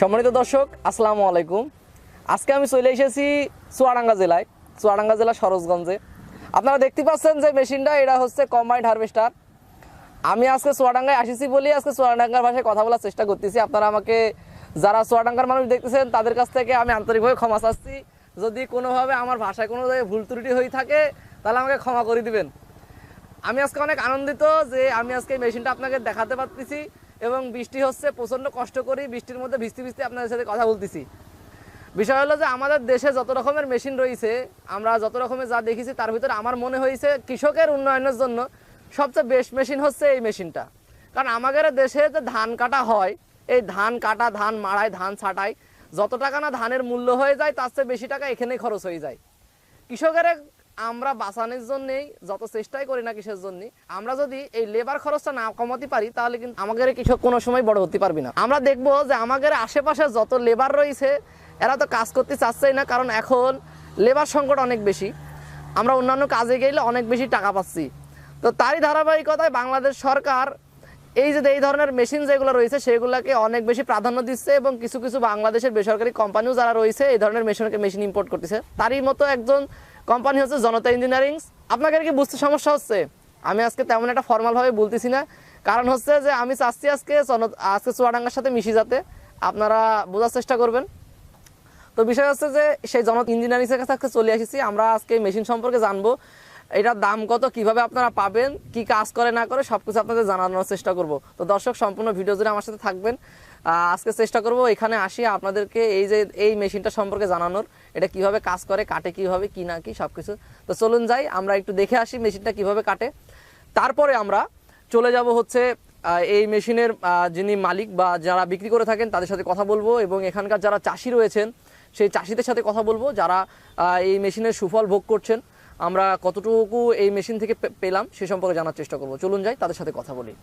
সম্মানিত দর্শক, আসসালামু আলাইকুম। আজকে আমি চলে এসেছি চুয়াডাঙ্গা জেলায়, চুয়াডাঙ্গা জেলা সরোজগঞ্জে। আপনারা দেখতে পাচ্ছেন যে মেশিনটা, এটা হচ্ছে কম্বাইন্ড হারভেস্টার আমি আজকে চুয়াডাঙ্গায় আসিছি বলেই আজকে চুয়াডাঙ্গার ভাষায় কথা বলার চেষ্টা করতেছি। আপনারা আমাকে, যারা চুয়াডাঙ্গার মানুষ দেখতেছেন, তাদের কাছ থেকে আমি আন্তরিকভাবে ক্ষমা চাচ্ছি। যদি কোনোভাবে আমার ভাষায় কোনো ভুল ত্রুটি হয়ে থাকে, তাহলে আমাকে ক্ষমা করে দিবেন। আমি আজকে অনেক আনন্দিত যে আমি আজকে মেশিনটা আপনাকে দেখাতে পারতেছি। এবং বৃষ্টি হচ্ছে, প্রচণ্ড কষ্ট করি, বৃষ্টির মধ্যে ভিজতে ভিজতে আপনাদের সাথে কথা বলতেছি। বিষয় হলো যে আমাদের দেশে যত রকমের মেশিন রয়েছে, আমরা যত রকমের যা দেখেছি, তার ভিতরে আমার মনে হয়েছে কৃষকের উন্নয়নের জন্য সবচেয়ে বেস্ট মেশিন হচ্ছে এই মেশিনটা কারণ আমাদের দেশে যে ধান কাটা হয়, এই ধান কাটা, ধান মাড়াই ধান ছাটায়, যত টাকা না ধানের মূল্য হয়ে যায়, তার চেয়ে বেশি টাকা এখানেই খরচ হয়ে যায়। কৃষকের আমরা বাঁচানোর জন্যেই যত চেষ্টাই করি না কিসের জন্য, আমরা যদি এই লেবার খরচটা না কমাতে পারি, তাহলে কিন্তু আমাদের কৃষক কোনো সময় বড় হতে পারবি না। আমরা দেখব যে আমাদের আশেপাশে যত লেবার রয়েছে, এরা তো কাজ করতে চাচ্ছেই না, কারণ এখন লেবার সংকট অনেক বেশি। আমরা অন্যান্য কাজে গেলে অনেক বেশি টাকা পাচ্ছি। তো তারই ধারাবাহিকতায় বাংলাদেশ সরকার এই যে এই ধরনের মেশিন যেগুলো রয়েছে, সেগুলোকে অনেক বেশি প্রাধান্য দিচ্ছে এবং কিছু কিছু বাংলাদেশের বেসরকারি কোম্পানিও যারা রয়েছে, এই ধরনের মেশিনকে মেশিন ইম্পোর্ট করতেছে। তারই মতো একজন কোম্পানি হচ্ছে জনতা ইঞ্জিনিয়ারিং আপনাকে কি বুঝতে সমস্যা হচ্ছে? আমি আজকে তেমন একটা ফর্মালভাবে বলতেছি না। কারণ হচ্ছে যে আমি চাচ্ছি আজকে আজকে চুয়াডাঙ্গার সাথে মিশি যাতে আপনারা বোঝার চেষ্টা করবেন। তো বিষয় হচ্ছে যে সেই জন ইঞ্জিনিয়ারিং এর কাছে আজকে চলে এসেছি। আমরা আজকে মেশিন সম্পর্কে জানব। এটার দাম কত, কীভাবে আপনারা পাবেন, কি কাজ করে, না করে, সবকিছু আপনাদের জানানোর চেষ্টা করব। তো দর্শক, সম্পূর্ণ ভিডিও জুড়ে আমার সাথে থাকবেন। আজকে চেষ্টা করব এখানে আসি, আপনাদেরকে এই যে, এই মেশিনটা সম্পর্কে জানানোর, এটা কীভাবে কাজ করে, কাটে কীভাবে, কি না কি, সবকিছু। তো চলুন যাই, আমরা একটু দেখে আসি মেশিনটা কীভাবে কাটে। তারপরে আমরা চলে যাব হচ্ছে এই মেশিনের যিনি মালিক বা যারা বিক্রি করে থাকেন, তাদের সাথে কথা বলব এবং এখানকার যারা চাষি রয়েছেন, সেই চাষিদের সাথে কথা বলব, যারা এই মেশিনের সুফল ভোগ করছেন। আমরা কতটুকু এই মেশিন থেকে পেলাম, সে সম্পর্কে জানার চেষ্টা করব। চলুন যাই, তাদের সাথে কথা বলি।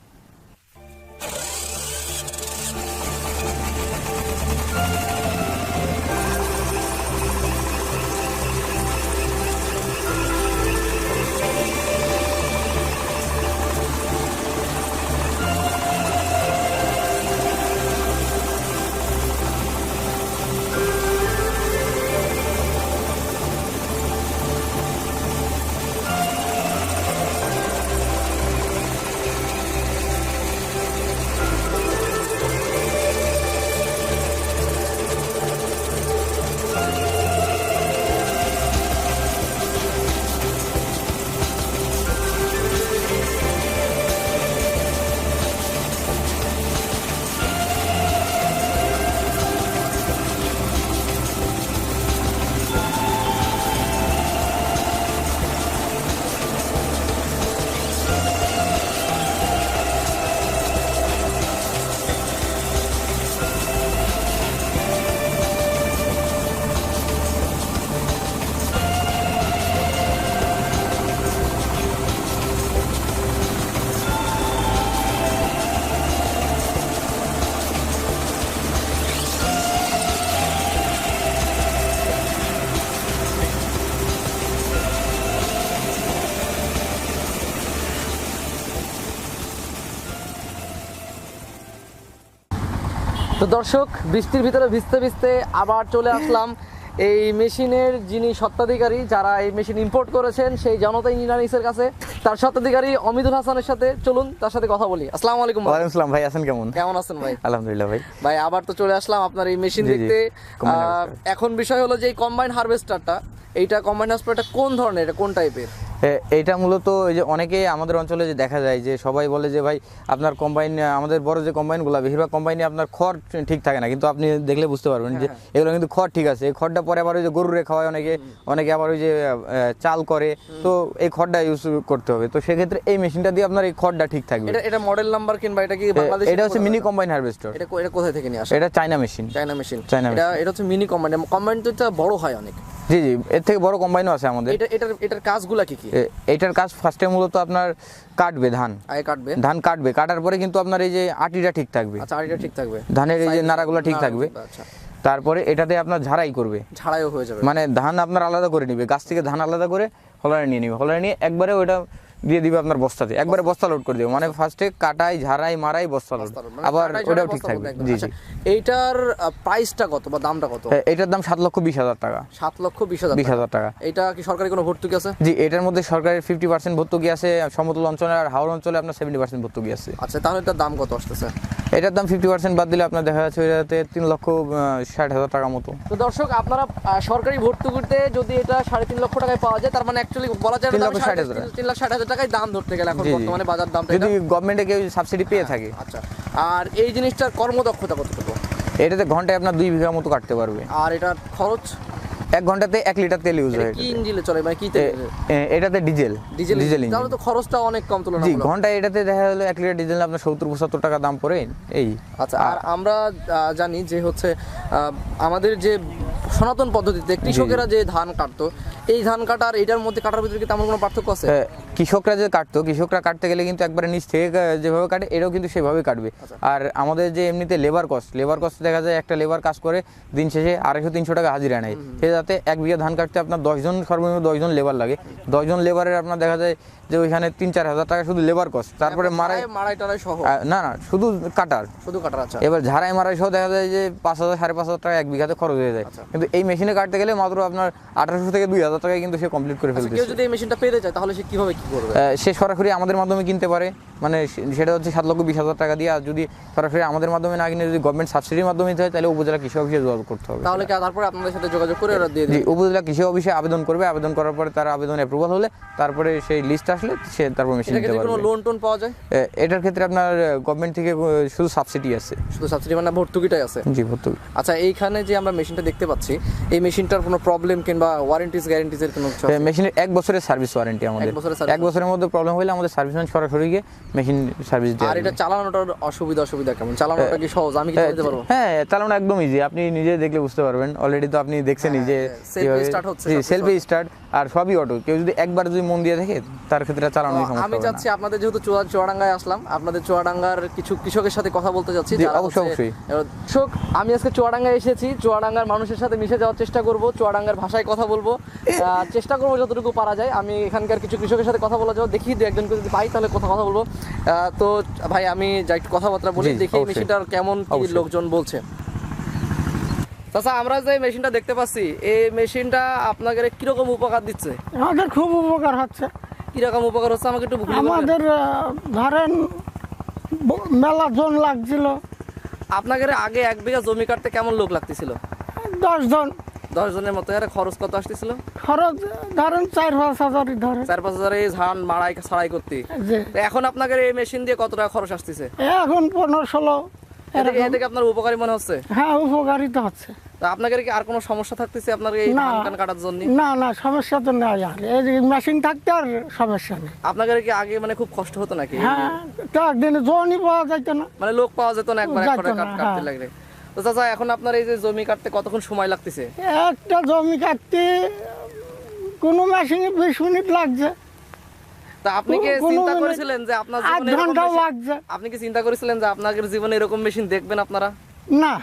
তো দর্শক বৃষ্টির ভিতরে ভিজতে ভিজতে আবার চলে আসলাম। এই মেশিনের যিনি সত্ত্বাধিকারী যারা এই মেশিন ইম্পোর্ট করেছেন সেই জনতা ইঞ্জিনিয়ারিংস এর কাছে তার সত্ত্বাধিকারী অমিদুল হাসানের সাথে চলুন তার সাথে কথা বলি। আসসালামু আলাইকুম। ওয়ালাইকুম আসসালাম ভাই আছেন কেমন? কেমন আছেন ভাই? আলহামদুলিল্লাহ ভাই। ভাই আবার তো চলে আসলাম আপনার এই মেশিন দেখতে। আহ, এখন বিষয় হলো যে এই কম্বাইন হারভেস্টারটা এইটা কম্বাইন হারভেস্টারটা কোন ধরনের? এটা কোন টাইপের এ- এইটা মূলত এই যে অনেকে আমাদের অঞ্চলে যে দেখা যায় যে সবাই বলে যে ভাই আপনার কম্বাইন আমাদের বড় যে কম্বাইনগুলো বেশিরভাগ কম্বাইনে আপনার খড় ঠিক থাকে না। কিন্তু আপনি দেখলে বুঝতে পারবেন যে এগুলো কিন্তু খড় ঠিক আছে। এই খড়টা পরে আবার ওই যে গরুরে খাওয়ায় অনেকে অনেকে আবার ওই যে চাল করে। তো এই খড়টা ইউজ করতে হবে। তো সেক্ষেত্রে এই মেশিনটা দিয়ে আপনার এই খড়টা ঠিক থাকবে। এটা এটা মডেল নাম্বার কিংবা এটা কি বাংলাদেশ এটা হচ্ছে মিনি কম্বাইন হারভেস্টার এটা এটা কোথায় থেকে নিয়ে আসে? এটা China machine China machine China এটা এটা হচ্ছে মিনি কম্বাইন কম্বাইন তো এটা বড় হয় অনেক। জি জি এর থেকে বড় কম্বাইনও আছে আমাদের। এটা এটার এটার কাজগুলা কি কি? এটার কাজ ফার্স্টে মূলত আপনার কাটবে ধান। আগে কাটবে? ধান কাটবে কাটার পরে কিন্তু আপনার এই যে আটিটা ঠিক থাকবে। আচ্ছা আটিটা ঠিক থাকবে। ধানের এই যে নাড়াগুলো ঠিক থাকবে। আচ্ছা। তারপরে এটাতে আপনার ঝাড়াই করবে। ঝাড়াইও হয়ে যাবে। মানে ধান আপনার আলাদা করে নিবে। গাছ থেকে ধান আলাদা করে হলারে নিয়ে নিবে। হলারে নিয়ে একবারে ওইটা দিয়ে দিবে আপনার বস্তাতে একবারে বস্তা লোড করে দিবে। মানে ফার্স্টে কাটাই ঝাড়াই মারাই বস্তা লোড মানে আবার ওটাও ঠিক থাকবে। জি আচ্ছা, জি। এইটার প্রাইসটা কত বা দামটা কত? এটার দাম সাত লক্ষ বিশ হাজার টাকা। সাত লক্ষ বিশ হাজার বিশ টাকা। হাজার টাকা। এটা কি সরকারি কোনো ভর্তুকি আছে? জি এটার মধ্যে সরকারের ফিফটি পার্সেন্ট ভর্তুকি আছে সমতল অঞ্চলে আর হাওড় অঞ্চলে আপনার সেভেন্টি পার্সেন্ট ভর্তুকি আছে। আচ্ছা তাহলে এটার দাম কত আসতেছে? এটার দাম ফিফটি পার্সেন্ট বাদ দিলে আপনার দেখা যাচ্ছে ওইটাতে তিন লক্ষ ষাট হাজার টাকা মতো। তো দর্শক আপনারা সরকারি ভর্তুকিতে যদি এটা সাড়ে তিন লক্ষ টাকায় পাওয়া যায় তার মানে অ্যাকচুয়ালি বলা যায় তিন লক্ষ ষাট হাজার। তিন- লাখ ষাট হাজার টাকায় দাম ধরতে গেলে এখন। বর্তমানে বাজার দাম যদি গভর্নমেন্টে কেউ সাবসিডি পেয়ে থাকে। আচ্ছা। আর এই জিনিসটার কর্মদক্ষতা কতটুকু এটাতে ঘন্টায় আপনার দুই বিঘা মতো কাটতে পারবে। আর এটার খরচ? এক ঘন্টাতে এক লিটার তেল ইউজ হয় কি ইঞ্জিনে চলে? মানে কি এ- এটাতে ডিজেল। ডিজেল ডিজেল তাহলে তো খরচটা অনেক কম তুলনা জি ঘণ্টা ঘন্টায় এটাতে দেখা গেলো এক লিটার ডিজেল আপনার সত্তর পঁচাত্তর টাকা দাম পড়ে এই। আচ্ছা আর আমরা জানি যে হচ্ছে আহ, আমাদের যে সনাতন পদ্ধতিতে কৃষকেরা যে ধান কাটতো এই ধান কাটার এটার মধ্যে কাটার ভিতরে কি তেমন কোনো পার্থক্য আছে? কৃষকরা যে কাটতো কৃষকরা কাটতে গেলে কিন্তু একবারে নিচ থেকে যেভাবে কাটে এটাও কিন্তু সেভাবে কাটবে। আচ্ছা। আর আমাদের যে এমনিতে লেবার কস্ট লেবার কস্ট দেখা যায় একটা লেবার কাজ করে দিন শেষে আড়াইশো তিনশো টাকা হাজিরা নেয়। সে যাতে এক বিঘা ধান কাটতে আপনার দশজন সর্বনিম্ন দশজন লেবার লাগে। দশজন লেবারের আপনার দেখা যায় যে ওইখানে তিন চার হাজার টাকা শুধু লেবার কস্ট তারপরে মারাই মারাই টারাই সহ। না না শুধু কাটার। শুধু কাটার আচ্ছা। এবার ঝাড়াই মারাই সহ দেখা যায় যে পাঁচ হাজার সাড়ে পাঁচ হাজার টাকা এক বিঘাতে খরচ হয়ে যায়। আচ্ছা। কিন্তু এই মেশিনে কাটতে গেলে মাত্র আপনার আঠারোশো থেকে দুই হাজার টাকায় কিন্তু সে কমপ্লিট করে আচ্ছা, ফেলতে কেউ যদি এই মেশিনটা পেতে চায় তাহলে সে কীভাবে সে সরাসরি আমাদের মাধ্যমে কিনতে পারে। মানে সেটা হচ্ছে সাত লক্ষ বিশ হাজার টাকা দিয়ে আর যদি সরাসরি আমাদের মাধ্যমে না কিনে যদি গভর্নমেন্ট সাবসিডির মাধ্যমে নিতে হয় তাহলে উপজেলা কৃষি অফিসে যোগাযোগ করতে হবে। তাহলে কি তারপরে আপনাদের সাথে যোগাযোগ করে ওরা দিয়ে উপজেলা কৃষি অফিসে আবেদন করবে আবেদন করার পরে তার আবেদন অ্যাপ্রুভাল হলে তারপরে সেই লিস্ট আসলে সে তারপর মেশিন নিতে কোনো পারবে। লোন টোন পাওয়া যায়? এটার ক্ষেত্রে আপনার গভর্নমেন্ট থেকে শুধু সাবসিডি আছে। শুধু সাবসিডি মানে ভর্তুকিটাই আছে? জি ভর্তুকি। আচ্ছা এইখানে যে আমরা মেশিনটা দেখতে পাচ্ছি এই মেশিনটার কোনো প্রবলেম কিংবা ওয়ারেন্টিস গ্যারেন্টিজের কোনো আছে? মেশিনের এক বছরের সার্ভিস ওয়ারেন্টি আমাদের। এক বছরের এক বছরের মধ্যে প্রবলেম হলে আমাদের সার্ভিসম্যান সরাসরি গিয়ে মেশিন সার্ভিস দিয়ে আর এটা চালানোটার অসুবিধা অসুবিধা কেমন? চালানোটা কি সহজ? আমি কি চালাতে পারব? হ্যাঁ চালানো একদম ইজি আপনি নিজে দেখলে বুঝতে পারবেন। অলরেডি তো আপনি দেখছেন হ্যাঁ, নিজে হ্যাঁ, self-এ হচ্ছে সেলফি স্টার্ট আর সবই অটো কেউ যদি একবার যদি মন দিয়ে দেখে তার ক্ষেত্রে চালানোই তো সমস্যা আমি চাচ্ছি আপনাদের যেহেতু চুয়া- চুয়াডাঙ্গায় আসলাম আপনাদের চুয়াডাঙ্গার কিছু কৃষকের সাথে কথা বলতে যাচ্ছি জি, অবশ্যই, কৃষক আমি আজকে চুয়াডাঙ্গায় এসেছি চুয়াডাঙ্গার মানুষের সাথে মিশে যাওয়ার চেষ্টা করব চুয়াডাঙ্গার ভাষায় কথা বলব। চেষ্টা করব যতটুকু পারা যায়। আমি এখানকার কিছু কৃষকের সাথে কথা বলা যাব দেখি দু একজনকে যদি পাই তাহলে কথা কথা বলব। তো ভাই আমি যাই একটু কথাবার্তা বলি দেখি মেশিনটার কেমন কি লোকজন বলছে। চাচা আমরা যে মেশিনটা দেখতে পাচ্ছি এই মেশিনটা আপনাদের কীরকম উপকার দিচ্ছে? আমাদের খুব উপকার হচ্ছে। কীরকম উপকার হচ্ছে? আমাকে একটু আমাদের ধরেন মেলা জন লাগছিল। আপনাদের আগে এক বিঘা জমি কাটতে কেমন লোক লাগতেছিল? দশ জন। দশ জনের মতো এর খরচ কত আসতেছিল? খরচ ধরেন চার পাঁচ ধরেন। চার পাঁচ হাজার এই ধান মাড়াই ছাড়াই করতে। এখন আপনাদের এই মেশিন দিয়ে কত টাকা খরচ আসতেছে? এখন পনেরো ষোলো। আপনার উপকারী মনে হচ্ছে? হ্যাঁ উপকারিতা হচ্ছে। আপনাদের কি আর কোনো সমস্যা থাকতেছে আপনার এই ধান কাটার জন্য? না না সমস্যা তো নেই আর। এই মেশিন থাকতে আর সমস্যা নেই। আপনাদের কি আগে মানে খুব কষ্ট হতো নাকি? হ্যাঁ তো একদিনে জনই পাওয়া যাইতো না। মানে লোক পাওয়া যেত না একবার কাটতে হ্যাঁ। লাগলে। তো চাচা এখন আপনার এই যে জমি কাটতে কতক্ষণ সময় লাগতেছে? একটা জমি কাটতে কোনো মেশিনে বিশ মিনিট লাগছে। তা আপনি কি চিন্তা করেছিলেন যে আপনার জীবনে আপনি কি চিন্তা করেছিলেন যে আপনাদের জীবনে এরকম মেশিন দেখবেন আপনারা? না।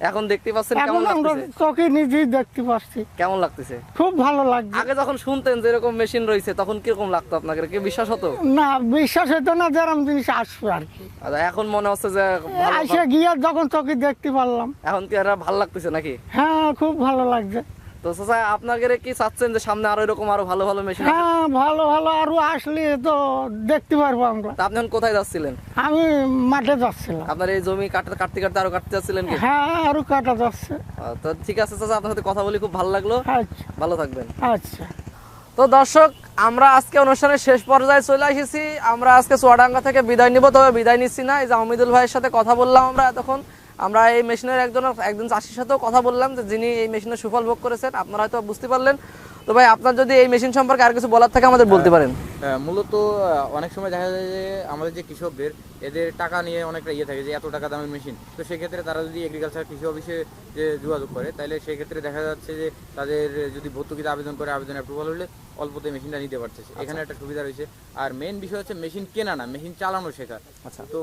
এখন দেখতে পাচ্ছেন কেমন লাগতেছে? চোখে নিজেই দেখতে পাচ্ছি। কেমন লাগতেছে? খুব ভালো লাগছে। আগে যখন শুনতেন যে এরকম মেশিন রয়েছে তখন কীরকম লাগতো আপনাকে? কি বিশ্বাস হতো? না বিশ্বাস হতো না যে এরকম জিনিস আসবে আর কি। আচ্ছা, এখন মনে হচ্ছে যে আইসা এসে গিয়ে যখন চোখে দেখতে পারলাম। এখন কি আর ভালো লাগতেছে নাকি? হ্যাঁ খুব ভালো লাগছে। তো চাচা কি চাচ্ছেন যে সামনে আরও এরকম আরও ভালো ভালো মেশিন হ্যাঁ ভালো ভালো আরও আসলে তো দেখতে পারব আমরা। আপনি এখন কোথায় যাচ্ছিলেন? আমি মাঠে যাচ্ছিলাম। আপনার এই জমি কাটতে কাটতে কাটতে আরও কাটতে যাচ্ছিলেন কি? হ্যাঁ আরও কাটা যাচ্ছে। তো ঠিক আছে চাচা আপনার সাথে কথা বলি খুব ভালো লাগল। আচ্ছা। ভালো থাকবেন। আচ্ছা। তো দর্শক আমরা আজকে অনুষ্ঠানের শেষ পর্যায়ে চলে এসেছি। আমরা আজকে চুয়াডাঙ্গা থেকে বিদায় নিব তবে বিদায় নিচ্ছি না। এই যে আমিদুল ভাইয়ের সাথে কথা বললাম আমরা এতক্ষণ। আমরা এই মেশিনের একজন একজন চাষির সাথেও কথা বললাম যে যিনি এই মেশিনের সুফল ভোগ করেছেন আপনারা হয়তো বুঝতে পারলেন। তো ভাই আপনার যদি এই মেশিন সম্পর্কে আর কিছু বলার থাকে আমাদের বলতে পারেন। মূলত অনেক সময় দেখা যায় যে আমাদের যে কৃষকদের এদের টাকা নিয়ে অনেকটা ইয়ে থাকে যে এত টাকা দামের মেশিন। তো সেক্ষেত্রে তারা যদি এগ্রিকালচার কৃষি অফিসে যে যোগাযোগ করে তাহলে সেক্ষেত্রে দেখা যাচ্ছে যে তাদের যদি ভর্তুকিতে আবেদন করে আবেদন অ্যাপ্রুভাল হলে অল্পতে মেশিনটা নিতে পারতেছে এখানে একটা সুবিধা রয়েছে আর মেন বিষয় হচ্ছে মেশিন কেনা না মেশিন চালানো শেখা আচ্ছা। তো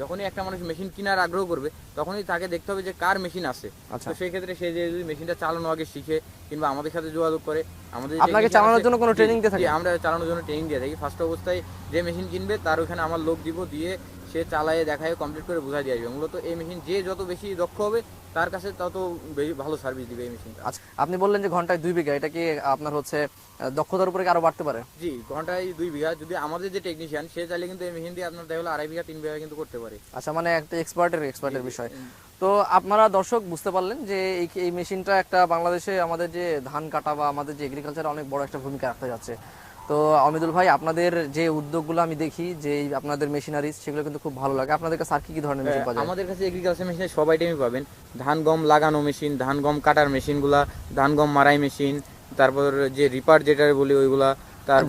যখনই একটা মানুষ মেশিন কেনার আগ্রহ করবে তখনই তাকে দেখতে হবে যে কার মেশিন আছে আচ্ছা। তো সেই ক্ষেত্রে সে যে যদি মেশিনটা চালানো আগে শিখে কিংবা আমাদের সাথে যোগাযোগ করে আমাদের আপনাকে চালানোর জন্য কোনো training দিয়ে থাকে? আমরা চালানোর জন্য ট্রেনিং দিয়ে থাকি ফার্স্ট অবস্থায় যে মেশিন কিনবে তার ওখানে আমার লোক দিব দিয়ে সে চালায় দেখায় কমপ্লিট করে বুঝাই দিয়ে আসবে। মূলত এই মেশিন যে যত বেশি দক্ষ হবে তার কাছে তত বেশি ভালো সার্ভিস দিবে এই মেশিনটা আচ্ছা আপনি বললেন যে ঘন্টায় দুই বিঘা এটা কি আপনার হচ্ছে দক্ষতার উপরে আরও বাড়তে পারে? জি ঘন্টায় দুই বিঘা। যদি আমাদের যে টেকনিশিয়ান সে চাইলে কিন্তু এই মেশিন দিয়ে আপনার দেখা আড়াই বিঘা তিন বিঘা কিন্তু করতে পারে। আচ্ছা মানে একটা এক্সপার্টের এক্সপার্টের বিষয়। তো আপনারা দর্শক বুঝতে পারলেন যে এই এই মেশিনটা একটা বাংলাদেশে আমাদের যে ধান কাটা বা আমাদের যে এগ্রিকালচার অনেক বড় একটা ভূমিকা রাখতে যাচ্ছে। তো অমিদুল ভাই আপনাদের যে উদ্যোগগুলো আমি দেখি যে আপনাদের মেশিনারিজ সেগুলো কিন্তু খুব ভালো লাগে। আপনাদের কাছে আর কি কি ধরনের মেশিন পাওয়া যায়? আমাদের কাছে এগ্রিকালচার মেশিনে সব আইটেমই পাবেন। ধান গম লাগানো মেশিন ধান গম কাটার মেশিনগুলা ধান গম মারাই মেশিন তারপর যে রিপার যেটা বলি ওইগুলা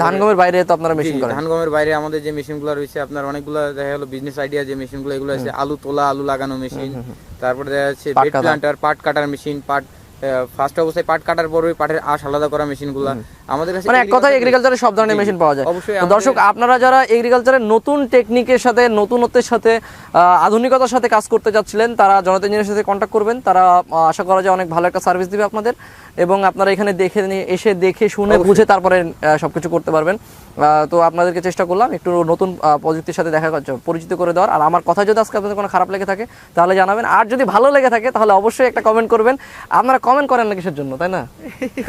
ধান গমের বাইরে তো আপনারা মেশিন করেন। ধান গমের বাইরে আমাদের যে মেশিনগুলো রয়েছে আপনার অনেকগুলো দেখা গেলো বিজনেস আইডিয়া যে মেশিনগুলো এগুলো আছে আলু তোলা আলু লাগানো মেশিন তারপরে দেখা যাচ্ছে পাট বেড প্লান্টার পাট কাটার মেশিন পাট ফার্স্ট অবস্থায় পাট কাটার পর পাটের আঁশ আলাদা করা মেশিনগুলো আমাদের কাছে মানে এক কথায় এগ্রিকালচারের সব ধরনের মেশিন পাওয়া যায়। অবশ্যই দর্শক আপনারা যারা এগ্রিকালচারের নতুন টেকনিকের সাথে নতুনত্বের সাথে আধুনিকতার সাথে কাজ করতে যাচ্ছিলেন তারা জনতা ইঞ্জিনিয়ারের সাথে কন্ট্যাক্ট করবেন। তারা আশা করা যায় অনেক ভালো একটা সার্ভিস দিবে আপনাদের। এবং আপনারা এখানে দেখে এসে দেখে শুনে বুঝে তারপরে সবকিছু করতে পারবেন। তো আপনাদেরকে চেষ্টা করলাম একটু নতুন প্রযুক্তির সাথে দেখা পরিচিত করে দেওয়ার। আর আমার কথা যদি আজকে আপনাদের কোনো খারাপ লেগে থাকে তাহলে জানাবেন। আর যদি ভালো লেগে থাকে তাহলে অবশ্যই একটা কমেন্ট করবেন। আপনারা কমেন্ট করেন না কিসের জন্য তাই না?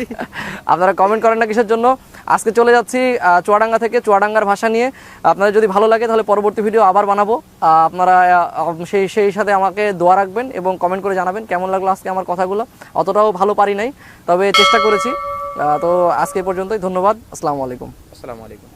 আপনারা কমেন্ট করেন না কিসের জন্য? আজকে চলে যাচ্ছি চুয়াডাঙ্গা থেকে চুয়াডাঙ্গার ভাষা নিয়ে। আপনাদের যদি ভালো লাগে তাহলে পরবর্তী ভিডিও আবার বানাবো। আপনারা সেই সেই সাথে আমাকে দোয়া রাখবেন এবং কমেন্ট করে জানাবেন কেমন লাগল আজকে আমার কথাগুলো। অতটাও ভালো পারি নাই, তবে চেষ্টা করেছি। তো আজকে পর্যন্তই, ধন্যবাদ, আসসালামু আলাইকুম। আসসালামু আলাইকুম।